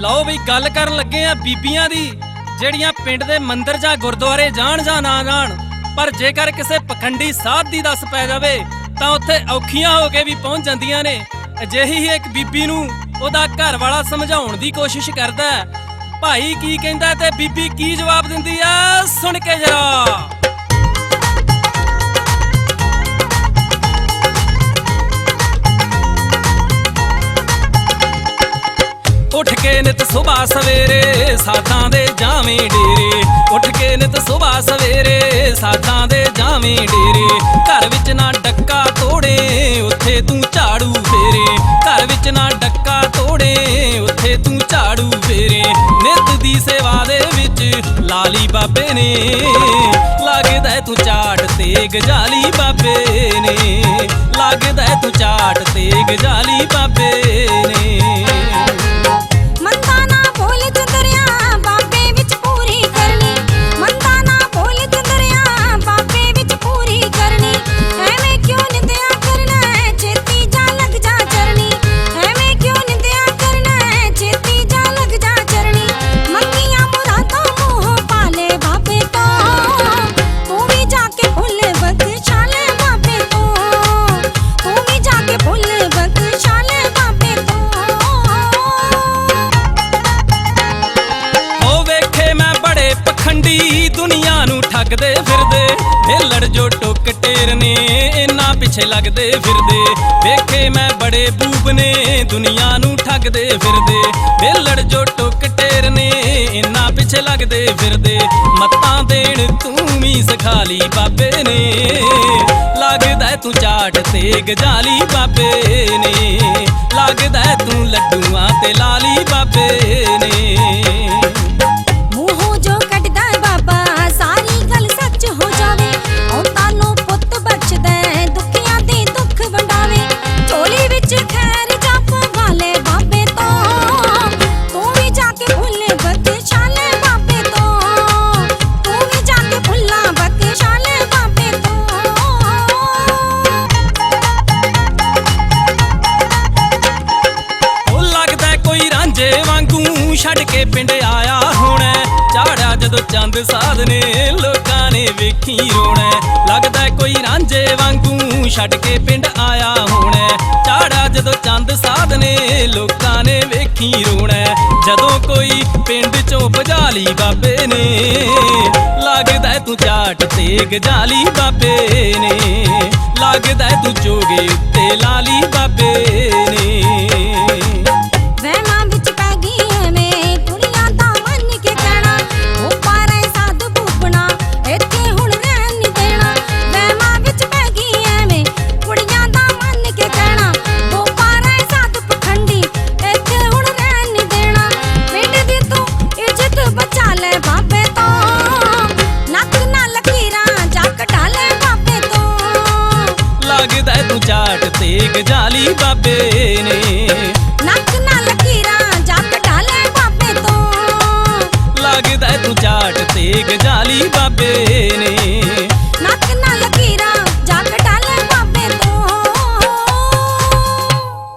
ਲਓ ਵੀ ਗੱਲ ਕਰਨ ਲੱਗੇ ਆ ਬੀਬੀਆਂ ਦੀ, ਜਿਹੜੀਆਂ ਪਿੰਡ ਦੇ ਮੰਦਿਰ ਜਾਂ ਗੁਰਦੁਆਰੇ ਜਾਣ ਜਾਂ ਨਾ ਜਾਣ, ਪਰ ਜੇਕਰ ਕਿਸੇ ਪਖੰਡੀ ਸਾਧ ਦੀ ਦੱਸ ਪੈ ਜਾਵੇ, ਤਾਂ ਉੱਥੇ ਔਖੀਆਂ ਹੋ ਕੇ ਵੀ ਪਹੁੰਚ ਜਾਂਦੀਆਂ ਨੇ। ਅਜਿਹੀ ਹੀ ਇੱਕ ਬੀਬੀ ਨੂੰ ਉਹਦਾ ਘਰ ਵਾਲਾ ਸਮਝਾਉਣ ਦੀ ਕੋਸ਼ਿਸ਼ ਕਰਦਾ ਹੈ। ਭਾਈ ਕੀ ਕਹਿੰਦਾ ਤੇ ਬੀਬੀ ਕੀ ਜਵਾਬ ਦਿੰਦੀ ਆ? ਸੁਣ ਕੇ ਜਰਾ। ਕੇ ਨਿਤ ਸੁਬਾ ਸਵੇਰੇ ਸਾਥਾਂ ਦੇ ਜਾਵੇਂ ਡੇਰੇ। ਉੱਠ ਕੇ ਨਿਤ ਸੁਬਾ ਸਵੇਰੇ ਸਾਥਾਂ ਦੇ ਜਾਵੇਂ ਡੇਰੇ। ਘਰ ਵਿੱਚ ਨਾ ਡੱਕਾ ਤੋੜੇ, ਉੱਥੇ ਤੂੰ ਝਾੜੂ ਫੇਰੇ। ਘਰ ਵਿੱਚ ਨਾ ਡੱਕਾ ਤੋੜੇ, ਉੱਥੇ ਤੂੰ ਝਾੜੂ ਫੇਰੇ। ਨਿਤ ਦੀ ਸੇਵਾ ਦੇ ਵਿੱਚ ਲਾਲੀ ਬਾਬੇ ਨੇ। ਲੱਗਦਾ ਤੂੰ ਝਾੜ ਤੇ ਗਜਾਲੀ ਬਾਬੇ ਨੇ। ਦੁਨੀਆ ਨੂੰ ਠੱਗਦੇ ਫਿਰਦੇ। ਢੇਲੜ ਜੋ ਟੁੱਕ ਟੇਰ ਨੇ, ਇੰਨਾ ਪਿੱਛੇ ਲੱਗਦੇ ਫਿਰਦੇ। ਵੇਖੇ ਮੈਂ ਬੜੇ ਬੂਬ ਨੇ, ਦੁਨੀਆ ਨੂੰ ਠੱਗਦੇ ਫਿਰਦੇ। ਢੇਲੜ ਜੋ ਟੁੱਕ ਟੇਰ ਨੇ, ਇੰਨਾ ਪਿੱਛੇ ਲੱਗਦੇ ਫਿਰਦੇ। ਮੱਤਾਂ ਦੇਣ ਤੂੰ ਵੀ ਸਿਖਾ ਲਈ ਬਾਬੇ ਨੇ। ਲੱਗਦਾ ਤੂੰ ਚਾਟ ਤੇ ਗਜਾਲੀ ਬਾਬੇ ਨੇ। ਛੱਡ ਕੇ ਪਿੰਡ ਆਇਆ ਹੋਣਾ। ਚਾੜਿਆ ਜਦੋਂ ਚੰਦ ਸਾਧ ਨੇ ਲੋਕਾਂ ਨੇ ਵੇਖੀ ਰੋਣਾ। ਲੱਗਦਾ ਕੋਈ ਰਾਂਝੇ ਵਾਂਗੂ ਛੱਡ ਕੇ ਪਿੰਡ ਆਇਆ ਹੋਣਾ। ਚਾੜਿਆ ਜਦੋਂ ਚੰਦ ਸਾਧ ਨੇ ਲੋਕਾਂ ਨੇ ਵੇਖੀ ਰੋਣਾ। ਜਦੋਂ ਕੋਈ ਪਿੰਡ ਚੋਂ ਭਜਾ ਲਈ ਬਾਬੇ ਨੇ, ਲੱਗਦਾ ਤੂੰ ਚਾਟ ਤੇ ਗਜਾਲੀ ਬਾਬੇ ਨੇ। ਲੱਗਦਾ ਤੂੰ ਚੋਗੇ ਲੱਗਦਾ ਤੇ ਗਜਾਲੀ ਬਾਬੇ ਨੇ।